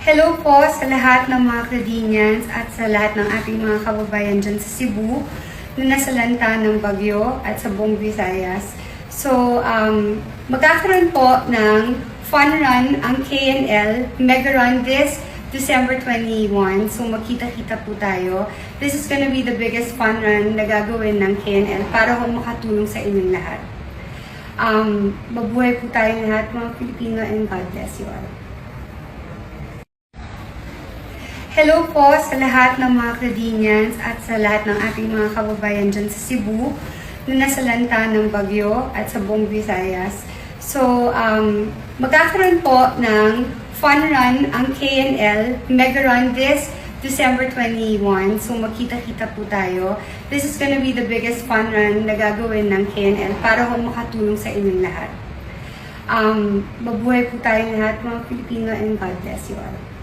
Hello po sa lahat ng mga Credinians at sa lahat ng ating mga kababayan dyan sa Cebu na nasalanta ng bagyo at sa buong Visayas. So, um, magkakaroon po ng fun run ang KNL Mega Run this December 21. So, magkita-kita po tayo. This is gonna be the biggest fun run na gagawin ng KNL para ho makatulong sa inyong lahat. Um, mabuhay po tayo lahat mga Pilipino and God bless you all. Hello po sa lahat ng mga Credinians at sa lahat ng ating mga kababayan dyan sa Cebu na nasalanta ng bagyo at sa buong Visayas. So, um, magkakaroon po ng fun run ang KNL Mega Run this December 21. So, magkita-kita po tayo. This is gonna be the biggest fun run na gagawin ng KNL para ho makatulong sa inyong lahat. Um, mabuhay po tayo lahat mga Pilipino and God bless you all.